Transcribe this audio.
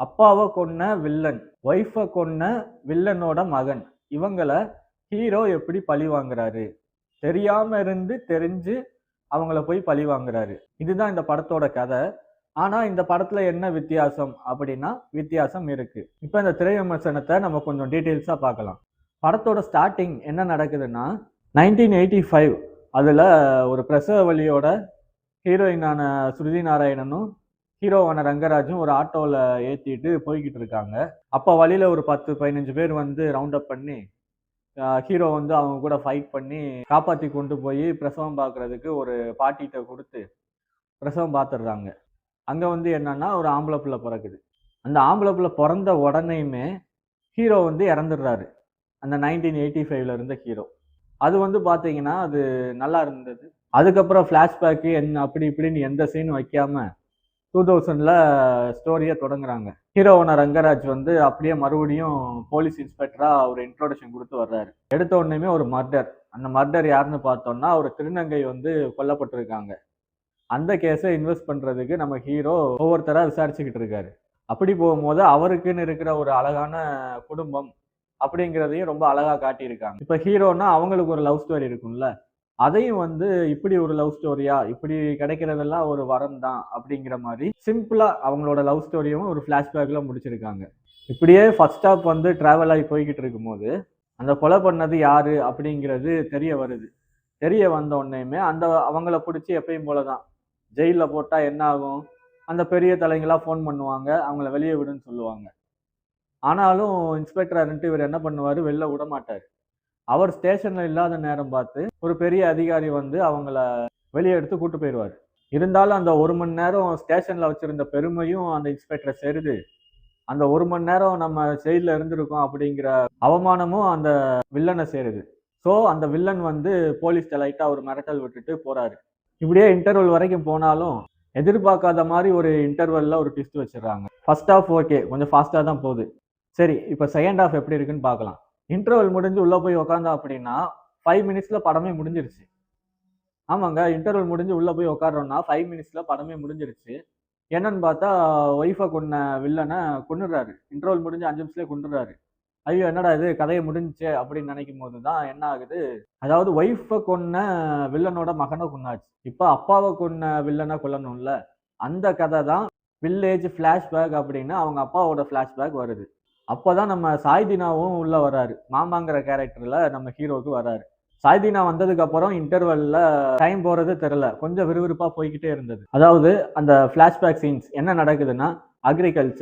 அப்பாவை கொன்ன villain wifi கொன்ன வில்லனோட மகன். இவங்களை ஹீரோ எப்படி பழி வாங்குறாரு? தெரியாம இருந்து தெரிஞ்சு அவங்கள போய் பழி வாங்குறாரு. இதுதான் இந்த படத்தோட கதை. ஆனா இந்த படத்துல என்ன வித்தியாசம் அப்படின்னா வித்தியாசம் இருக்கு. இப்போ இந்த திரை விமர்சனத்தை நம்ம கொஞ்சம் டீட்டெயில்ஸா பார்க்கலாம். படத்தோட ஸ்டார்டிங் என்ன நடக்குதுன்னா நைன்டீன் எயிட்டி ஃபைவ் அதில் ஒரு பிரசவ வழியோட ஹீரோயினான ஸ்ருதி நாராயணனும் ஹீரோவான ரங்கராஜும் ஒரு ஆட்டோவில் ஏற்றிட்டு போய்கிட்டு இருக்காங்க. அப்போ வழியில் ஒரு பத்து பதினஞ்சு பேர் வந்து ரவுண்ட் அப் பண்ணி ஹீரோ வந்து அவங்க கூட ஃபைட் பண்ணி காப்பாற்றி கொண்டு போய் பிரசவம் பார்க்குறதுக்கு ஒரு பாட்டிகிட்ட கொடுத்து பிரசவம் பார்த்துடுறாங்க அங்கே வந்து என்னன்னா ஒரு ஆம்பளை பிள்ளை பிறக்குது. அந்த ஆம்பளை பிள்ளை பிறந்த உடனேயுமே ஹீரோ வந்து இறந்துடுறாரு. அந்த நைன்டீன் எயிட்டி ஃபைவ்ல இருந்த ஹீரோ. அது வந்து பார்த்தீங்கன்னா அது நல்லா இருந்தது. அதுக்கப்புறம் ஃப்ளாஷ்பேக்கு என்ன அப்படி இப்படின்னு எந்த சீனும் வைக்காமல் டூ தௌசண்டில் ஸ்டோரியை தொடங்குறாங்க. ஹீரோவான ரங்கராஜ் வந்து அப்படியே மறுபடியும் போலீஸ் இன்ஸ்பெக்டராக ஒரு இன்ட்ரோடக்ஷன் கொடுத்து வர்றாரு. எடுத்த உடனேமே ஒரு மர்டர் அந்த மர்டர் யாருன்னு பார்த்தோம்னா ஒரு திருநங்கை வந்து கொல்லப்பட்டிருக்காங்க. அந்த கேஸை இன்வெஸ்ட் பண்ணுறதுக்கு நம்ம ஹீரோ ஒவ்வொருத்தராக விசாரிச்சுக்கிட்டு இருக்காரு. அப்படி போகும்போது அவருக்குன்னு இருக்கிற ஒரு அழகான குடும்பம் அப்படிங்கிறதையும் ரொம்ப அழகாக காட்டியிருக்காங்க. இப்போ ஹீரோனா அவங்களுக்கு ஒரு லவ் ஸ்டோரி இருக்கும்ல. அதையும் வந்து இப்படி ஒரு லவ் ஸ்டோரியா இப்படி கிடைக்கிறதெல்லாம் ஒரு வரம் தான் அப்படிங்கிற மாதிரி சிம்பிளா அவங்களோட லவ் ஸ்டோரியும் ஒரு ஃப்ளாஷ்பேக்ல முடிச்சிருக்காங்க. இப்படியே ஃபர்ஸ்ட் ஸ்டாப் வந்து டிராவல் ஆகி போய்கிட்டு இருக்கும்போது அந்த கொலை பண்ணது யாரு அப்படிங்கிறது தெரிய வருது. தெரிய வந்த உடனேயுமே அந்த அவங்கள பிடிச்சி எப்பயும் போல தான் ஜெயிலில் போட்டால் என்ன ஆகும்? அந்த பெரிய தலைங்களாக ஃபோன் பண்ணுவாங்க அவங்கள வெளியே விடுன்னு சொல்லுவாங்க. ஆனாலும் இன்ஸ்பெக்டர் இருந்துட்டு இவர் என்ன பண்ணுவார்? வெளில விட மாட்டார் அவர் ஸ்டேஷனில் இல்லாத நேரம் பார்த்து ஒரு பெரிய அதிகாரி வந்து அவங்கள வெளியே எடுத்து கூட்டு போயிடுவார். இருந்தாலும் அந்த ஒரு மணி நேரம் ஸ்டேஷனில் வச்சிருந்த பெருமையும் அந்த இன்ஸ்பெக்டரை சேருது. அந்த ஒரு மணி நேரம் நம்ம செயலில் இருந்திருக்கோம் அப்படிங்கிற அவமானமும் அந்த வில்லனை சேருது. ஸோ அந்த வில்லன் வந்து போலீஸ் லைட்டாக ஒரு மிரட்டல் விட்டுட்டு போறாரு. இப்படியே இன்டர்வல் வரைக்கும் போனாலும் எதிர்பார்க்காத மாதிரி ஒரு இன்டர்வல்ல ஒரு ட்விஸ்ட் வச்சிடுறாங்க. ஃபர்ஸ்ட் ஆஃப் ஓகே கொஞ்சம் ஃபாஸ்ட்டாக தான் போகுது. சரி இப்போ செகண்ட் ஆஃப் எப்படி இருக்குன்னு பார்க்கலாம். இன்டர்வல் முடிஞ்சு உள்ளே போய் உக்காந்தா அப்படின்னா ஃபைவ் மினிட்ஸில் படமே முடிஞ்சிருச்சு. ஆமாங்க இன்டர்வல் முடிஞ்சு உள்ளே போய் உட்காரோம்னா ஃபைவ் மினிட்ஸில் படமே முடிஞ்சிருச்சு. என்னன்னு பார்த்தா ஒய்ஃபை கொன்ன வில்லனை கொண்டுடுறாரு இன்டர்வல் முடிஞ்சு அஞ்சு நிமிஷத்துலேயே கொண்டுடுறாரு ஐயோ என்னடா இது? கதையை முடிஞ்சுச்சே அப்படின்னு நினைக்கும் போது தான் என்ன ஆகுது? அதாவது ஒய்ஃபை கொன்ன வில்லனோட மகனை கொண்டாச்சு இப்போ அப்பாவை கொன்ன வில்லனை கொல்லணும்ல. அந்த கதை தான் வில்லேஜ் ஃப்ளாஷ்பேக் அப்படின்னு அவங்க அப்பாவோட ஃப்ளாஷ்பேக் வருது. அப்போதான் நம்ம சாய்தினாவும் உள்ள வராரு மாமாங்கிற கேரக்டர்ல நம்ம ஹீரோவுக்கு வராரு சாய்தினா வந்ததுக்கப்புறம் இன்டர்வல்ல டைம் போறது தெரியல. கொஞ்சம் விறுவிறுப்பா போய்கிட்டே இருந்தது. அதாவது அந்த ஃப்ளாஷ்பேக் சீன்ஸ் என்ன நடக்குதுன்னா அக்ரிகல்ச்சர்